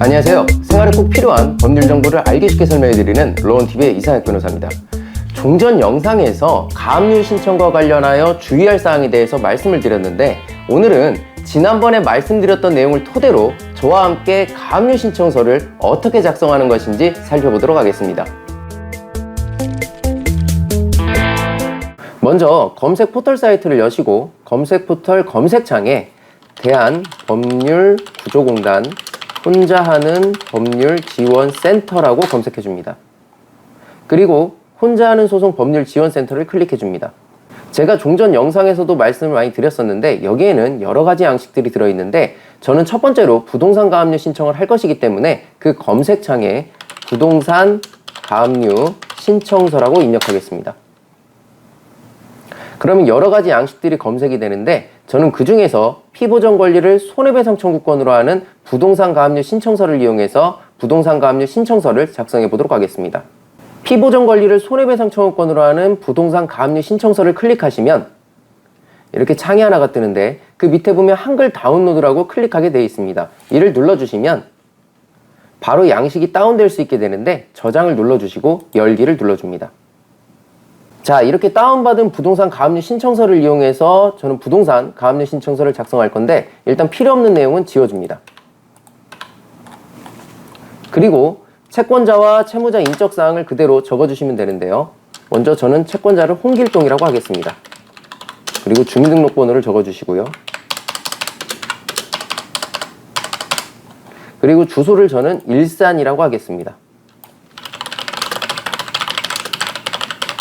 안녕하세요. 생활에 꼭 필요한 법률 정보를 알기 쉽게 설명해드리는 로원TV의 이상혁 변호사입니다. 종전 영상에서 가압류 신청과 관련하여 주의할 사항에 대해서 말씀을 드렸는데 오늘은 지난번에 말씀드렸던 내용을 토대로 저와 함께 가압류 신청서를 어떻게 작성하는 것인지 살펴보도록 하겠습니다. 먼저 검색 포털 사이트를 여시고 검색 포털 검색창에 대한법률구조공단 혼자 하는 법률 지원 센터라고 검색해 줍니다. 그리고 혼자 하는 소송 법률 지원 센터를 클릭해 줍니다. 제가 종전 영상에서도 말씀을 많이 드렸었는데 여기에는 여러 가지 양식들이 들어 있는데 저는 첫 번째로 부동산 가압류 신청을 할 것이기 때문에 그 검색창에 부동산 가압류 신청서라고 입력하겠습니다. 그러면 여러 가지 양식들이 검색이 되는데 저는 그 중에서 피보전 권리를 손해배상 청구권으로 하는 부동산 가압류 신청서를 이용해서 부동산 가압류 신청서를 작성해 보도록 하겠습니다. 피보전 권리를 손해배상 청구권으로 하는 부동산 가압류 신청서를 클릭하시면 이렇게 창이 하나가 뜨는데 그 밑에 보면 한글 다운로드라고 클릭하게 되어 있습니다. 이를 눌러주시면 바로 양식이 다운될 수 있게 되는데 저장을 눌러주시고 열기를 눌러줍니다. 자, 이렇게 다운받은 부동산 가압류 신청서를 이용해서 저는 부동산 가압류 신청서를 작성할 건데 일단 필요 없는 내용은 지워줍니다. 그리고 채권자와 채무자 인적 사항을 그대로 적어주시면 되는데요. 먼저 저는 채권자를 홍길동이라고 하겠습니다. 그리고 주민등록번호를 적어주시고요. 그리고 주소를 저는 일산이라고 하겠습니다.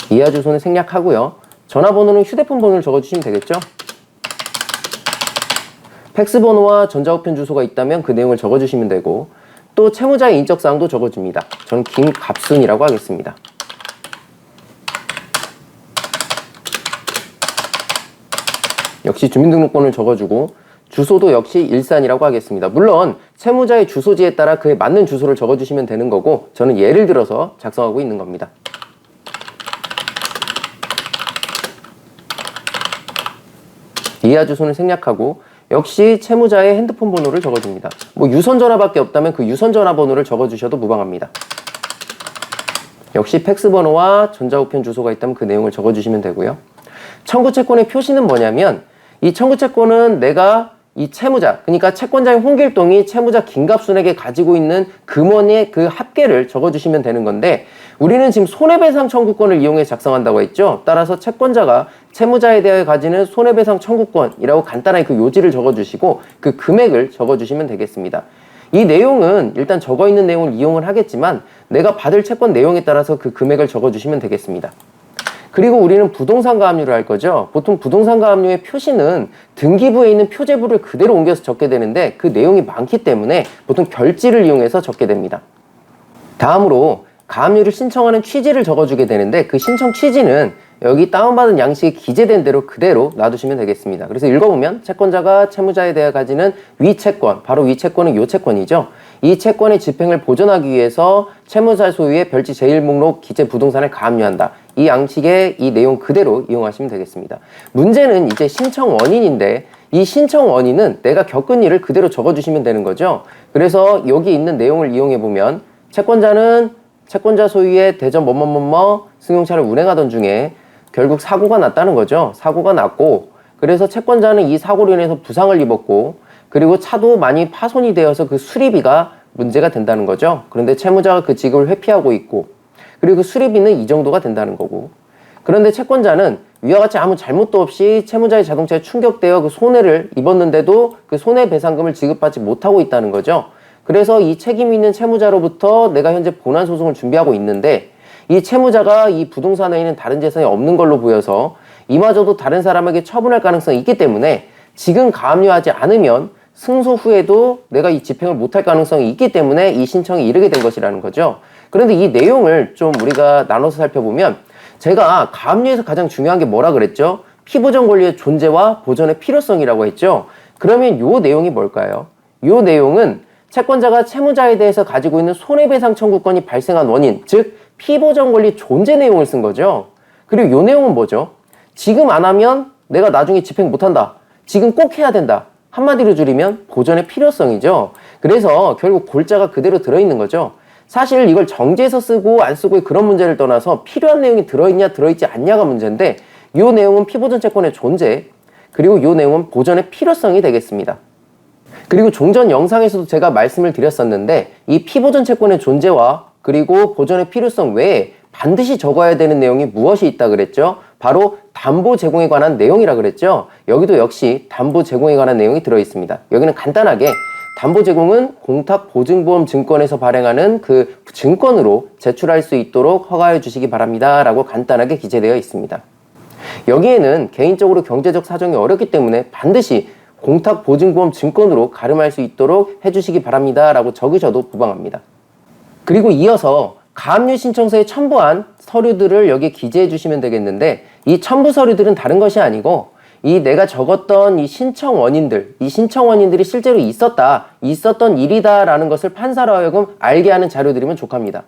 이하 주소는 생략하고요. 전화번호는 휴대폰 번호를 적어주시면 되겠죠? 팩스 번호와 전자우편 주소가 있다면 그 내용을 적어주시면 되고 또 채무자의 인적사항도 적어줍니다. 저는 김갑순이라고 하겠습니다. 역시 주민등록번호를 적어주고 주소도 역시 일산이라고 하겠습니다. 물론 채무자의 주소지에 따라 그에 맞는 주소를 적어주시면 되는 거고 저는 예를 들어서 작성하고 있는 겁니다. 이하 주소는 생략하고 역시 채무자의 핸드폰 번호를 적어줍니다. 뭐 유선 전화밖에 없다면 그 유선 전화 번호를 적어주셔도 무방합니다. 역시 팩스 번호와 전자우편 주소가 있다면 그 내용을 적어주시면 되고요. 청구 채권의 표시는 뭐냐면 이 청구 채권은 내가 이 채무자, 그러니까 채권자인 홍길동이 채무자 김갑순에게 가지고 있는 금원의 그 합계를 적어주시면 되는 건데 우리는 지금 손해배상 청구권을 이용해 작성한다고 했죠. 따라서 채권자가 채무자에 대하여 가지는 손해배상 청구권이라고 간단하게 그 요지를 적어주시고 그 금액을 적어주시면 되겠습니다. 이 내용은 일단 적어 있는 내용을 이용을 하겠지만 내가 받을 채권 내용에 따라서 그 금액을 적어주시면 되겠습니다. 그리고 우리는 부동산 가압류를 할 거죠. 보통 부동산 가압류의 표시는 등기부에 있는 표제부를 그대로 옮겨서 적게 되는데 그 내용이 많기 때문에 보통 결지를 이용해서 적게 됩니다. 다음으로 가압류를 신청하는 취지를 적어주게 되는데 그 신청 취지는 여기 다운받은 양식이 기재된 대로 그대로 놔두시면 되겠습니다. 그래서 읽어보면 채권자가 채무자에 대해 가지는 위채권, 바로 위채권은 요 채권이죠. 이 채권의 집행을 보존하기 위해서 채무자 소유의 별지 제1목록 기재 부동산을 가압류한다. 이 양식의 이 내용 그대로 이용하시면 되겠습니다. 문제는 이제 신청 원인인데 이 신청 원인은 내가 겪은 일을 그대로 적어주시면 되는 거죠. 그래서 여기 있는 내용을 이용해 보면 채권자는 채권자 소유의 대전 뭐뭐뭐뭐 승용차를 운행하던 중에 결국 사고가 났다는 거죠. 사고가 났고 그래서 채권자는 이 사고로 인해서 부상을 입었고 그리고 차도 많이 파손이 되어서 그 수리비가 문제가 된다는 거죠. 그런데 채무자가 그 지급을 회피하고 있고 그리고 그 수리비는 이 정도가 된다는 거고 그런데 채권자는 위와 같이 아무 잘못도 없이 채무자의 자동차에 충격되어 그 손해를 입었는데도 그 손해배상금을 지급받지 못하고 있다는 거죠. 그래서 이 책임 있는 채무자로부터 내가 현재 본안 소송을 준비하고 있는데 이 채무자가 이 부동산에 있는 다른 재산이 없는 걸로 보여서 이마저도 다른 사람에게 처분할 가능성이 있기 때문에 지금 가압류하지 않으면 승소 후에도 내가 이 집행을 못할 가능성이 있기 때문에 이 신청이 이르게 된 것이라는 거죠. 그런데 이 내용을 좀 우리가 나눠서 살펴보면 제가 가압류에서 가장 중요한 게 뭐라 그랬죠? 피보전 권리의 존재와 보전의 필요성이라고 했죠. 그러면 요 내용이 뭘까요? 요 내용은 채권자가 채무자에 대해서 가지고 있는 손해배상 청구권이 발생한 원인, 즉 피보전 권리 존재 내용을 쓴 거죠. 그리고 요 내용은 뭐죠? 지금 안 하면 내가 나중에 집행 못 한다. 지금 꼭 해야 된다. 한마디로 줄이면 보전의 필요성이죠. 그래서 결국 골자가 그대로 들어있는 거죠. 사실 이걸 정지해서 쓰고 안 쓰고의 그런 문제를 떠나서 필요한 내용이 들어있냐 들어있지 않냐가 문제인데 이 내용은 피보존 채권의 존재 그리고 이 내용은 보존의 필요성이 되겠습니다. 그리고 종전 영상에서도 제가 말씀을 드렸었는데 이 피보존 채권의 존재와 그리고 보존의 필요성 외에 반드시 적어야 되는 내용이 무엇이 있다 그랬죠? 바로 담보 제공에 관한 내용이라 그랬죠? 여기도 역시 담보 제공에 관한 내용이 들어 있습니다. 여기는 간단하게 담보 제공은 공탁 보증보험 증권에서 발행하는 그 증권으로 제출할 수 있도록 허가해 주시기 바랍니다. 라고 간단하게 기재되어 있습니다. 여기에는 개인적으로 경제적 사정이 어렵기 때문에 반드시 공탁 보증보험 증권으로 가름할 수 있도록 해주시기 바랍니다. 라고 적으셔도 무방합니다. 그리고 이어서 가압류 신청서에 첨부한 서류들을 여기에 기재해 주시면 되겠는데 이 첨부 서류들은 다른 것이 아니고 이 내가 적었던 이 신청 원인들, 이 신청 원인들이 실제로 있었다, 있었던 일이다라는 것을 판사로 하여금 알게 하는 자료들이면 족합니다.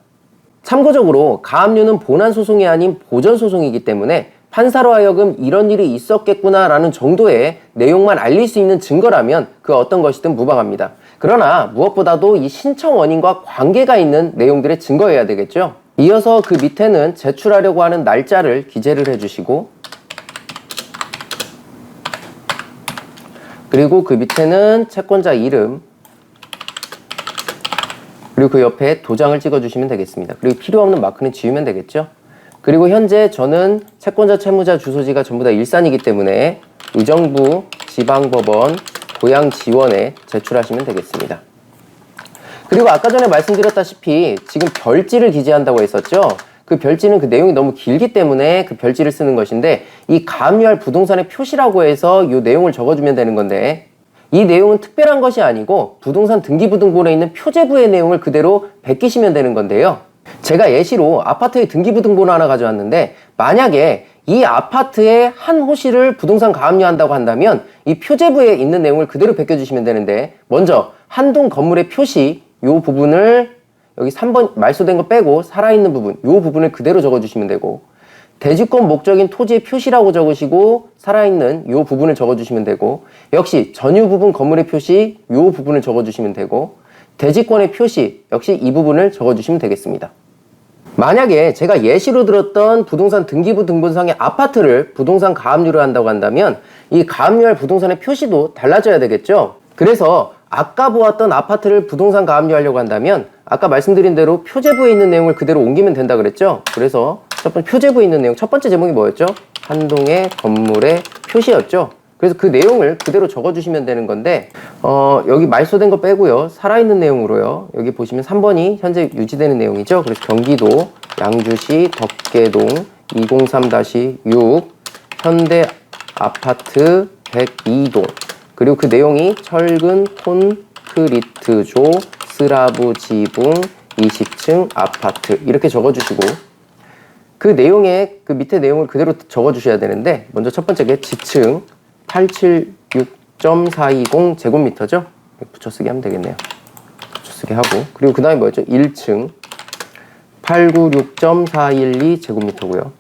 참고적으로 가압류는 본안 소송이 아닌 보전 소송이기 때문에 판사로 하여금 이런 일이 있었겠구나라는 정도의 내용만 알릴 수 있는 증거라면 그 어떤 것이든 무방합니다. 그러나 무엇보다도 이 신청 원인과 관계가 있는 내용들의 증거여야 되겠죠. 이어서 그 밑에는 제출하려고 하는 날짜를 기재를 해주시고 그리고 그 밑에는 채권자 이름 그리고 그 옆에 도장을 찍어주시면 되겠습니다. 그리고 필요 없는 마크는 지우면 되겠죠. 그리고 현재 저는 채권자 채무자 주소지가 전부 다 일산이기 때문에 의정부 지방법원 고양 지원에 제출하시면 되겠습니다. 그리고 아까 전에 말씀드렸다시피 지금 별지를 기재한다고 했었죠. 그 별지는 그 내용이 너무 길기 때문에 그 별지를 쓰는 것인데 이 가압류할 부동산의 표시라고 해서 이 내용을 적어주면 되는 건데 이 내용은 특별한 것이 아니고 부동산 등기부등본에 있는 표제부의 내용을 그대로 베끼시면 되는 건데요. 제가 예시로 아파트의 등기부등본 하나 가져왔는데 만약에 이 아파트의 한 호실을 부동산 가압류한다고 한다면 이 표제부에 있는 내용을 그대로 베껴주시면 되는데 먼저 한 동 건물의 표시 요 부분을 여기 3번 말소된 거 빼고 살아있는 부분 요 부분을 그대로 적어주시면 되고 대지권 목적인 토지의 표시라고 적으시고 살아있는 요 부분을 적어주시면 되고 역시 전유 부분 건물의 표시 요 부분을 적어주시면 되고 대지권의 표시 역시 이 부분을 적어주시면 되겠습니다. 만약에 제가 예시로 들었던 부동산 등기부 등본상의 아파트를 부동산 가압류를 한다고 한다면 이 가압류할 부동산의 표시도 달라져야 되겠죠. 그래서 아까 보았던 아파트를 부동산 가압류하려고 한다면 아까 말씀드린 대로 표제부에 있는 내용을 그대로 옮기면 된다 그랬죠. 그래서 첫 번째 표제부에 있는 내용 첫 번째 제목이 뭐였죠? 한 동의 건물의 표시였죠. 그래서 그 내용을 그대로 적어주시면 되는 건데 어, 여기 말소된 거 빼고요 살아있는 내용으로요 여기 보시면 3번이 현재 유지되는 내용이죠 그래서 경기도 양주시 덕계동 203-6 현대 아파트 102동 그리고 그 내용이 철근 콘크리트조 스라브 지붕 20층 아파트 이렇게 적어주시고 그 내용에 그 밑에 내용을 그대로 적어주셔야 되는데 먼저 첫 번째 게 지층 876.420 제곱미터죠. 붙여쓰기 하면 되겠네요. 붙여쓰기 하고 그리고 그 다음에 뭐였죠? 1층 896.412 제곱미터고요.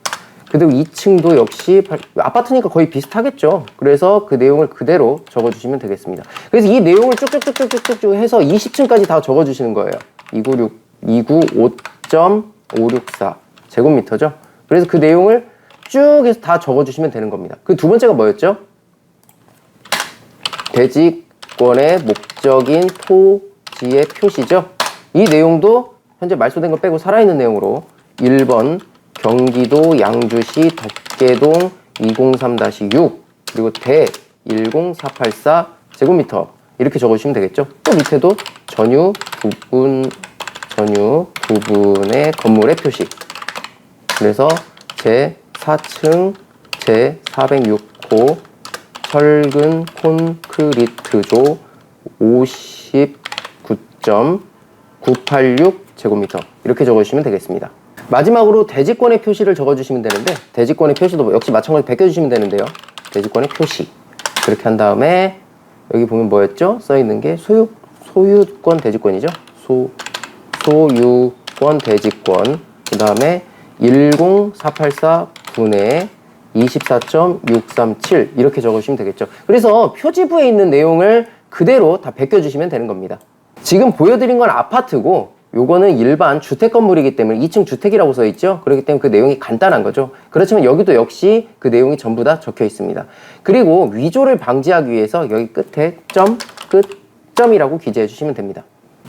그리고 2층도 역시 아파트니까 거의 비슷하겠죠. 그래서 그 내용을 그대로 적어주시면 되겠습니다. 그래서 이 내용을 쭉쭉쭉쭉쭉쭉 해서 20층까지 다 적어주시는 거예요. 296 295.564 제곱미터죠. 그래서 그 내용을 쭉 해서 다 적어주시면 되는 겁니다. 그 두 번째가 뭐였죠? 대지권의 목적인 토지의 표시죠. 이 내용도 현재 말소된 거 빼고 살아있는 내용으로 1번 경기도 양주시 덕계동 203-6 그리고 대 10484 제곱미터 이렇게 적어주시면 되겠죠. 또 밑에도 전유 부분 전유 부분의 건물의 표시 그래서 제 4층 제 406호 철근 콘크리트조 59.986 제곱미터 이렇게 적어주시면 되겠습니다. 마지막으로 대지권의 표시를 적어주시면 되는데 대지권의 표시도 역시 마찬가지로 베껴주시면 되는데요. 대지권의 표시 그렇게 한 다음에 여기 보면 뭐였죠? 써 있는 게 소유 소유권 대지권이죠. 소 소유권 대지권 그 다음에 10484 분의 24.637 이렇게 적으시면 되겠죠. 그래서 표지부에 있는 내용을 그대로 다 베껴주시면 되는 겁니다. 지금 보여드린 건 아파트고 요거는 일반 주택 건물이기 때문에 2층 주택이라고 써 있죠. 그렇기 때문에 그 내용이 간단한 거죠. 그렇지만 여기도 역시 그 내용이 전부 다 적혀 있습니다. 그리고 위조를 방지하기 위해서 여기 끝에 점, 끝, 점이라고 기재해 주시면 됩니다.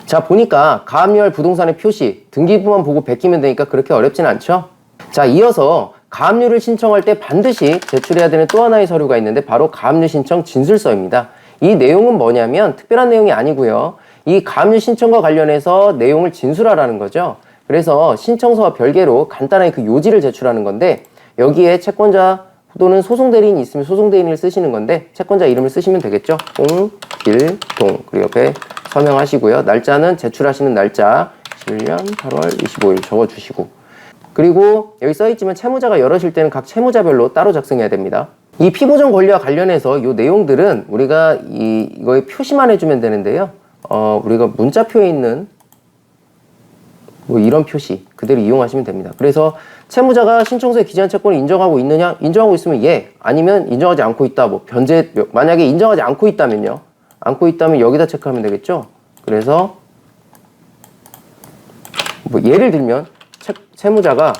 자, 보니까 가압류할 부동산의 표시, 등기부만 보고 베끼면 되니까 그렇게 어렵진 않죠? 자, 이어서 가압류를 신청할 때 반드시 제출해야 되는 또 하나의 서류가 있는데 바로 가압류 신청 진술서입니다. 이 내용은 뭐냐면 특별한 내용이 아니고요. 이 가압류 신청과 관련해서 내용을 진술하라는 거죠. 그래서 신청서와 별개로 간단하게 그 요지를 제출하는 건데 여기에 채권자 또는 소송 대리인이 있으면 소송 대리인을 쓰시는 건데 채권자 이름을 쓰시면 되겠죠. 홍길동 그리고 옆에 서명하시고요. 날짜는 제출하시는 날짜 1년 8월 25일 적어주시고 그리고 여기 써있지만 채무자가 여럿일 때는 각 채무자별로 따로 작성해야 됩니다. 이 피보전 권리와 관련해서 이 내용들은 우리가 이, 이거에 표시만 해주면 되는데요. 어, 우리가 문자표에 있는 뭐 이런 표시 그대로 이용하시면 됩니다. 그래서 채무자가 신청서에 기재한 채권을 인정하고 있느냐? 인정하고 있으면 예. 아니면 인정하지 않고 있다. 뭐 변제 만약에 인정하지 않고 있다면요. 않고 있다면 여기다 체크하면 되겠죠. 그래서 뭐 예를 들면 채, 채무자가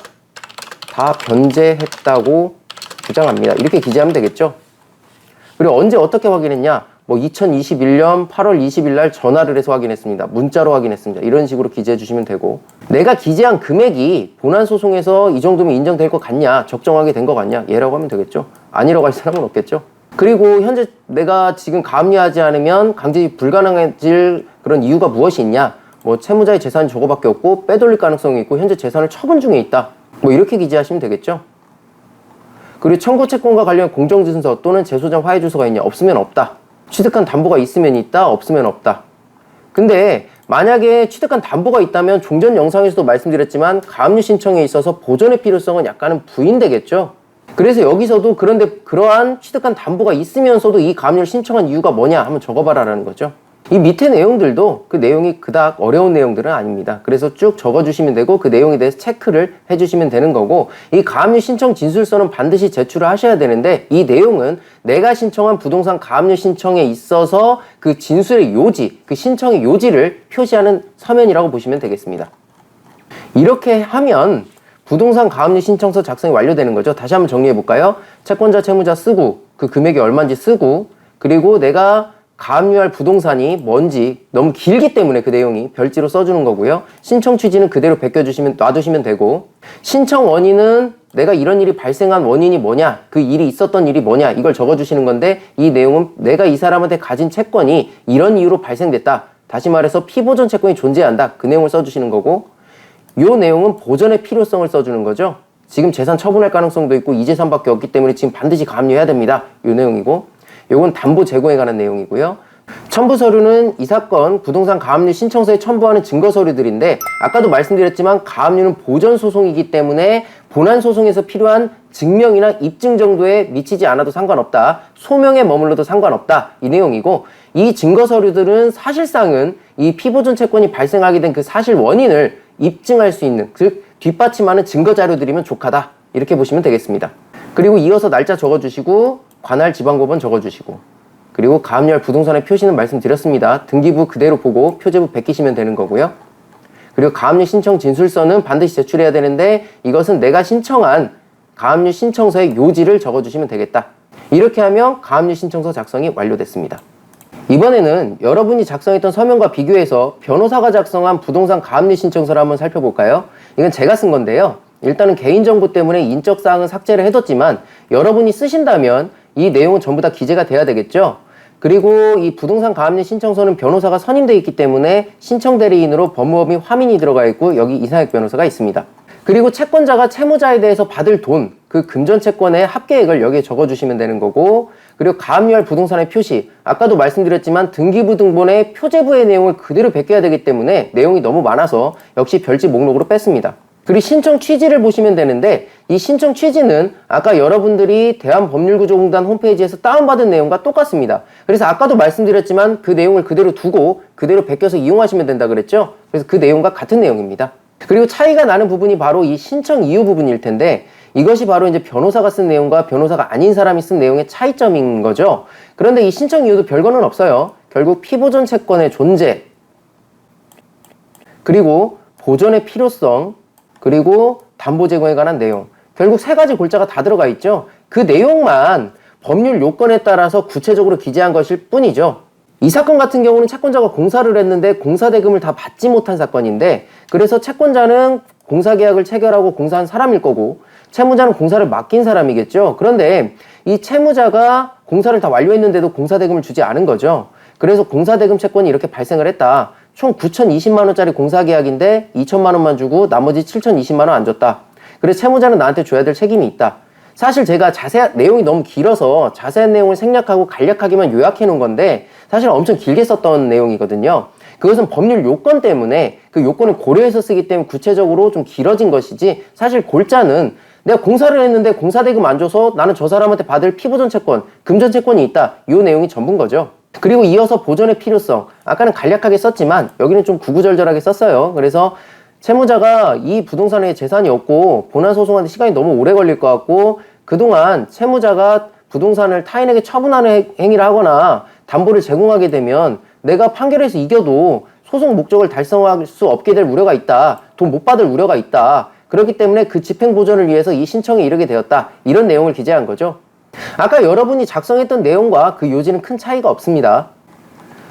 다 변제했다고 주장합니다. 이렇게 기재하면 되겠죠. 그리고 언제 어떻게 확인했냐? 뭐 2021년 8월 20일 날 전화를 해서 확인했습니다. 문자로 확인했습니다. 이런 식으로 기재해 주시면 되고 내가 기재한 금액이 본안 소송에서 이 정도면 인정될 것 같냐? 적정하게 된 것 같냐? 예라고 하면 되겠죠. 아니라고 할 사람은 없겠죠. 그리고 현재 내가 지금 감리하지 않으면 강제입 불가능해질 그런 이유가 무엇이 있냐? 뭐 채무자의 재산이 저거밖에 없고 빼돌릴 가능성이 있고 현재 재산을 처분 중에 있다. 뭐 이렇게 기재하시면 되겠죠. 그리고 청구 채권과 관련 공정진서 또는 재소장 화해 주소가 있냐? 없으면 없다. 취득한 담보가 있으면 있다, 없으면 없다. 근데 만약에 취득한 담보가 있다면 종전 영상에서도 말씀드렸지만 가압류 신청에 있어서 보존의 필요성은 약간은 부인되겠죠. 그래서 여기서도 그런데 그러한 취득한 담보가 있으면서도 이 가압류를 신청한 이유가 뭐냐 한번 적어봐라라는 거죠. 이 밑에 내용들도 그 내용이 그닥 어려운 내용들은 아닙니다. 그래서 쭉 적어주시면 되고 그 내용에 대해서 체크를 해주시면 되는 거고 이 가압류 신청 진술서는 반드시 제출을 하셔야 되는데 이 내용은 내가 신청한 부동산 가압류 신청에 있어서 그 진술의 요지, 그 신청의 요지를 표시하는 서면이라고 보시면 되겠습니다. 이렇게 하면 부동산 가압류 신청서 작성이 완료되는 거죠. 다시 한번 정리해 볼까요? 채권자, 채무자 쓰고 그 금액이 얼마인지 쓰고 그리고 내가 가압류할 부동산이 뭔지 너무 길기 때문에 그 내용이 별지로 써주는 거고요. 신청 취지는 그대로 베껴주시면 놔두시면 되고 신청 원인은 내가 이런 일이 발생한 원인이 뭐냐, 그 일이 있었던 일이 뭐냐 이걸 적어주시는 건데 이 내용은 내가 이 사람한테 가진 채권이 이런 이유로 발생됐다. 다시 말해서 피보존 채권이 존재한다. 그 내용을 써주시는 거고 요 내용은 보전의 필요성을 써주는 거죠. 지금 재산 처분할 가능성도 있고 이 재산밖에 없기 때문에 지금 반드시 가압류해야 됩니다. 요 내용이고 요건 담보 제공에 관한 내용이고요. 첨부 서류는 이 사건 부동산 가압류 신청서에 첨부하는 증거 서류들인데 아까도 말씀드렸지만 가압류는 보전 소송이기 때문에 본안 소송에서 필요한 증명이나 입증 정도에 미치지 않아도 상관없다. 소명에 머물러도 상관없다. 이 내용이고 이 증거 서류들은 사실상은 이 피보존 채권이 발생하게 된 그 사실 원인을 입증할 수 있는 즉 뒷받침하는 증거 자료들이면 족하다. 이렇게 보시면 되겠습니다. 그리고 이어서 날짜 적어주시고 관할 지방법원 적어주시고 그리고 가압류할 부동산의 표시는 말씀드렸습니다. 등기부 그대로 보고 표제부 베끼시면 되는 거고요. 그리고 가압류 신청 진술서는 반드시 제출해야 되는데 이것은 내가 신청한 가압류 신청서의 요지를 적어주시면 되겠다. 이렇게 하면 가압류 신청서 작성이 완료됐습니다. 이번에는 여러분이 작성했던 서면과 비교해서 변호사가 작성한 부동산 가압류 신청서를 한번 살펴볼까요? 이건 제가 쓴 건데요. 일단은 개인정보 때문에 인적사항은 삭제를 해뒀지만 여러분이 쓰신다면 이 내용은 전부 다 기재가 돼야 되겠죠. 그리고 이 부동산 가압류 신청서는 변호사가 선임되어 있기 때문에 신청 대리인으로 법무법인 화민이 들어가 있고 여기 이상혁 변호사가 있습니다. 그리고 채권자가 채무자에 대해서 받을 돈, 그 금전 채권의 합계액을 여기에 적어주시면 되는 거고, 그리고 가압류할 부동산의 표시, 아까도 말씀드렸지만 등기부 등본의 표제부의 내용을 그대로 베껴야 되기 때문에 내용이 너무 많아서 역시 별지 목록으로 뺐습니다. 그리고 신청 취지를 보시면 되는데 이 신청 취지는 아까 여러분들이 대한법률구조공단 홈페이지에서 다운받은 내용과 똑같습니다. 그래서 아까도 말씀드렸지만 그 내용을 그대로 두고 그대로 베껴서 이용하시면 된다 그랬죠? 그래서 그 내용과 같은 내용입니다. 그리고 차이가 나는 부분이 바로 이 신청 이유 부분일 텐데 이것이 바로 이제 변호사가 쓴 내용과 변호사가 아닌 사람이 쓴 내용의 차이점인 거죠. 그런데 이 신청 이유도 별거는 없어요. 결국 피보존 채권의 존재, 그리고 보존의 필요성, 그리고 담보 제공에 관한 내용. 결국 세 가지 골자가 다 들어가 있죠. 그 내용만 법률 요건에 따라서 구체적으로 기재한 것일 뿐이죠. 이 사건 같은 경우는 채권자가 공사를 했는데 공사 대금을 다 받지 못한 사건인데 그래서 채권자는 공사 계약을 체결하고 공사한 사람일 거고 채무자는 공사를 맡긴 사람이겠죠. 그런데 이 채무자가 공사를 다 완료했는데도 공사 대금을 주지 않은 거죠. 그래서 공사 대금 채권이 이렇게 발생을 했다. 총 9,020만 원짜리 공사 계약인데 2천만 원만 주고 나머지 7,020만 원 안 줬다. 그래서 채무자는 나한테 줘야 될 책임이 있다. 사실 제가 자세 내용이 너무 길어서 자세한 내용을 생략하고 간략하게만 요약해 놓은 건데 사실 엄청 길게 썼던 내용이거든요. 그것은 법률 요건 때문에 그 요건을 고려해서 쓰기 때문에 구체적으로 좀 길어진 것이지 사실 골자는 내가 공사를 했는데 공사 대금 안 줘서 나는 저 사람한테 받을 피보존 채권, 금전 채권이 있다. 이 내용이 전부인 거죠. 그리고 이어서 보존의 필요성. 아까는 간략하게 썼지만 여기는 좀 구구절절하게 썼어요. 그래서 채무자가 이 부동산에 재산이 없고 본안 소송하는데 시간이 너무 오래 걸릴 것 같고 그동안 채무자가 부동산을 타인에게 처분하는 행- 행위를 하거나 담보를 제공하게 되면 내가 판결에서 이겨도 소송 목적을 달성할 수 없게 될 우려가 있다. 돈 못 받을 우려가 있다. 그렇기 때문에 그 집행 보존을 위해서 이 신청에 이르게 되었다. 이런 내용을 기재한 거죠. 아까 여러분이 작성했던 내용과 그 요지는 큰 차이가 없습니다.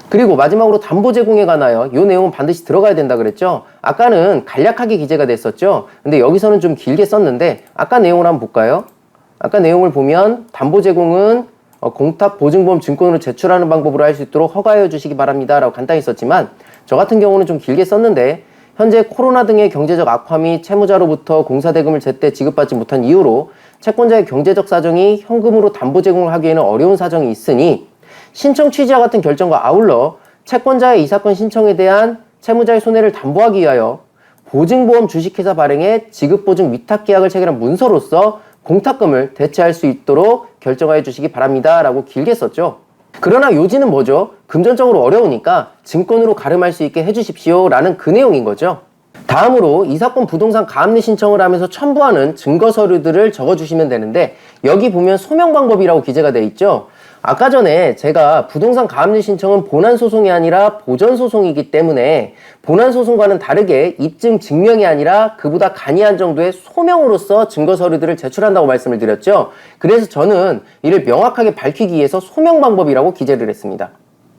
그리고 마지막으로 담보 제공에 관하여 이 내용은 반드시 들어가야 된다 그랬죠. 아까는 간략하게 기재가 됐었죠. 근데 여기서는 좀 길게 썼는데 아까 내용을 한번 볼까요? 아까 내용을 보면 담보 제공은 어, 공탁 보증보험 증권으로 제출하는 방법으로 할 수 있도록 허가해 주시기 바랍니다. 라고 간단히 썼지만 저 같은 경우는 좀 길게 썼는데 현재 코로나 등의 경제적 악화 및 채무자로부터 공사대금을 제때 지급받지 못한 이유로 채권자의 경제적 사정이 현금으로 담보 제공을 하기에는 어려운 사정이 있으니 신청 취지와 같은 결정과 아울러 채권자의 이 사건 신청에 대한 채무자의 손해를 담보하기 위하여 보증보험 주식회사 발행의 지급보증 위탁 계약을 체결한 문서로서 공탁금을 대체할 수 있도록 결정하여 주시기 바랍니다. 라고 길게 썼죠. 그러나 요지는 뭐죠? 금전적으로 어려우니까 증권으로 가름할 수 있게 해주십시오. 라는 그 내용인 거죠. 다음으로 이 사건 부동산 가압류 신청을 하면서 첨부하는 증거 서류들을 적어주시면 되는데 여기 보면 소명 방법이라고 기재가 돼 있죠. 아까 전에 제가 부동산 가압류 신청은 본안 소송이 아니라 보전 소송이기 때문에 본안 소송과는 다르게 입증 증명이 아니라 그보다 간이한 정도의 소명으로서 증거 서류들을 제출한다고 말씀을 드렸죠. 그래서 저는 이를 명확하게 밝히기 위해서 소명 방법이라고 기재를 했습니다.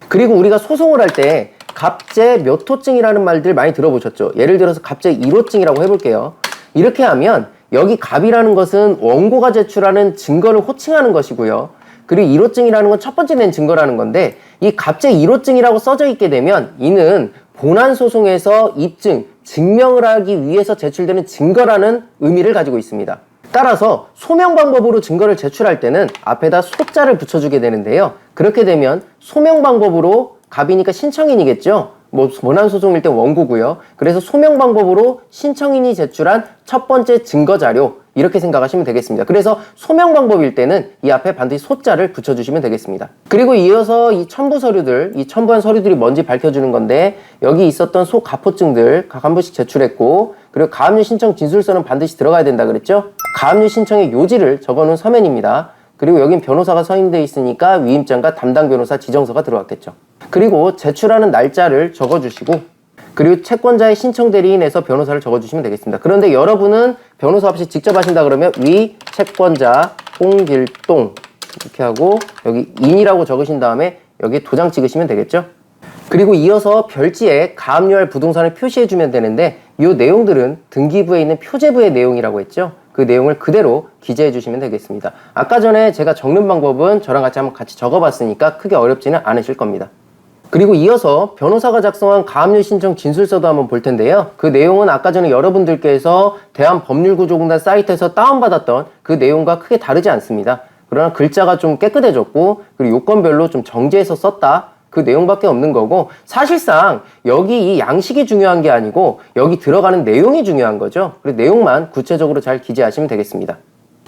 그리고 우리가 소송을 할 때 갑제 몇 호증이라는 말들 많이 들어보셨죠? 예를 들어서 갑제 1호증이라고 해볼게요. 이렇게 하면 여기 갑이라는 것은 원고가 제출하는 증거를 호칭하는 것이고요. 그리고 1호증이라는 건 첫 번째 낸 증거라는 건데 이 갑제 1호증이라고 써져 있게 되면 이는 본안 소송에서 입증, 증명을 하기 위해서 제출되는 증거라는 의미를 가지고 있습니다. 따라서 소명 방법으로 증거를 제출할 때는 앞에다 소자를 붙여주게 되는데요. 그렇게 되면 소명 방법으로 갑이니까 신청인이겠죠. 뭐 본안 소송일 때 원고고요. 그래서 소명 방법으로 신청인이 제출한 첫 번째 증거 자료 이렇게 생각하시면 되겠습니다. 그래서 소명 방법일 때는 이 앞에 반드시 소자를 붙여주시면 되겠습니다. 그리고 이어서 이 첨부 서류들, 이 첨부한 서류들이 뭔지 밝혀주는 건데 여기 있었던 소가포증들 각 한 번씩 제출했고 그리고 가압류 신청 진술서는 반드시 들어가야 된다 그랬죠? 가압류 신청의 요지를 적어놓은 서면입니다. 그리고 여긴 변호사가 서인돼 있으니까 위임장과 담당 변호사 지정서가 들어갔겠죠. 그리고 제출하는 날짜를 적어주시고 그리고 채권자의 신청 대리인에서 변호사를 적어주시면 되겠습니다. 그런데 여러분은 변호사 없이 직접 하신다 그러면 위 채권자 홍길동 이렇게 하고 여기 인이라고 적으신 다음에 여기 도장 찍으시면 되겠죠. 그리고 이어서 별지에 가압류할 부동산을 표시해 주면 되는데 이 내용들은 등기부에 있는 표제부의 내용이라고 했죠. 그 내용을 그대로 기재해 주시면 되겠습니다. 아까 전에 제가 적는 방법은 저랑 같이 한번 같이 적어봤으니까 크게 어렵지는 않으실 겁니다. 그리고 이어서 변호사가 작성한 가압류 신청 진술서도 한번 볼 텐데요. 그 내용은 아까 전에 여러분들께서 대한법률구조공단 사이트에서 다운받았던 그 내용과 크게 다르지 않습니다. 그러나 글자가 좀 깨끗해졌고 그리고 요건별로 좀 정제해서 썼다. 그 내용밖에 없는 거고 사실상 여기 이 양식이 중요한 게 아니고 여기 들어가는 내용이 중요한 거죠. 그래서 내용만 구체적으로 잘 기재하시면 되겠습니다.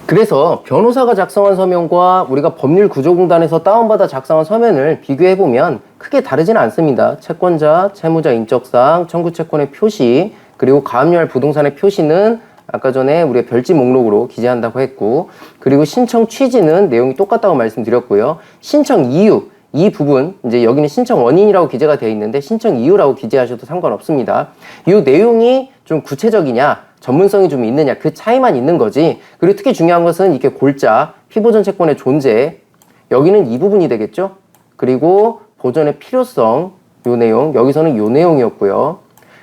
그래서 변호사가 작성한 서면과 우리가 법률구조공단에서 다운받아 작성한 서면을 비교해 보면 크게 다르지는 않습니다. 채권자, 채무자 인적사항, 청구채권의 표시, 그리고 가압류할 부동산의 표시는 아까 전에 우리가 별지 목록으로 기재한다고 했고, 그리고 신청 취지는 내용이 똑같다고 말씀드렸고요. 신청 이유, 이 부분 이제 여기는 신청 원인이라고 기재가 되어 있는데 신청 이유라고 기재하셔도 상관없습니다. 이 내용이 좀 구체적이냐 전문성이 좀 있느냐 그 차이만 있는 거지. 그리고 특히 중요한 것은 이렇게 골자 피보존 채권의 존재 여기는 이 부분이 되겠죠. 그리고 보존의 필요성 요 내용 여기서는 요 내용이었고요.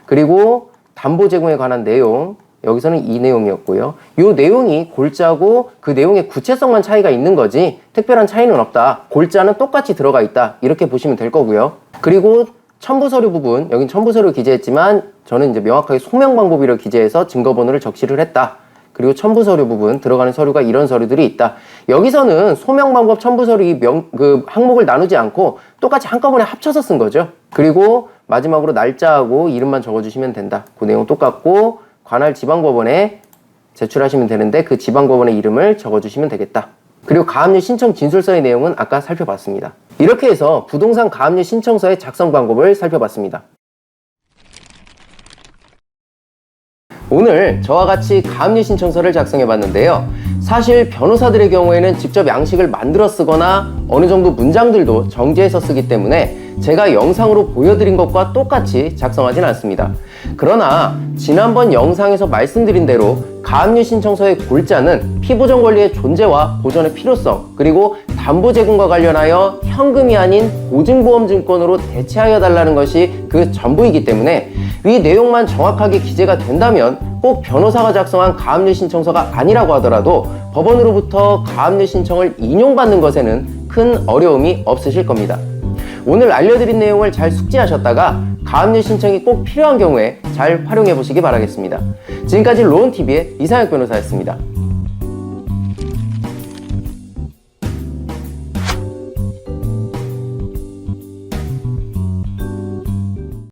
그리고 담보 제공에 관한 내용 여기서는 이 내용이었고요. 요 내용이 골자고 그 내용의 구체성만 차이가 있는 거지 특별한 차이는 없다. 골자는 똑같이 들어가 있다. 이렇게 보시면 될 거고요. 그리고 첨부 서류 부분 여긴 첨부 서류 기재했지만 저는 이제 명확하게 소명 방법이라고 기재해서 증거 번호를 적시를 했다. 그리고 첨부 서류 부분 들어가는 서류가 이런 서류들이 있다. 여기서는 소명 방법 첨부 서류 이 명 그 항목을 나누지 않고 똑같이 한꺼번에 합쳐서 쓴 거죠. 그리고 마지막으로 날짜하고 이름만 적어주시면 된다. 그 내용 똑같고 관할 지방법원에 제출하시면 되는데 그 지방법원의 이름을 적어주시면 되겠다. 그리고 가압류 신청 진술서의 내용은 아까 살펴봤습니다. 이렇게 해서 부동산 가압류 신청서의 작성 방법을 살펴봤습니다. 오늘 저와 같이 가압류 신청서를 작성해 봤는데요. 사실 변호사들의 경우에는 직접 양식을 만들어 쓰거나 어느 정도 문장들도 정제해서 쓰기 때문에 제가 영상으로 보여드린 것과 똑같이 작성하진 않습니다. 그러나 지난번 영상에서 말씀드린 대로 가압류 신청서의 골자는 피보존 권리의 존재와 보존의 필요성 그리고 담보 제공과 관련하여 현금이 아닌 보증보험증권으로 대체하여 달라는 것이 그 전부이기 때문에 이 내용만 정확하게 기재가 된다면 꼭 변호사가 작성한 가압류 신청서가 아니라고 하더라도 법원으로부터 가압류 신청을 인용받는 것에는 큰 어려움이 없으실 겁니다. 오늘 알려드린 내용을 잘 숙지하셨다가 가압류 신청이 꼭 필요한 경우에 잘 활용해 보시기 바라겠습니다. 지금까지 로운TV의 이상혁 변호사였습니다.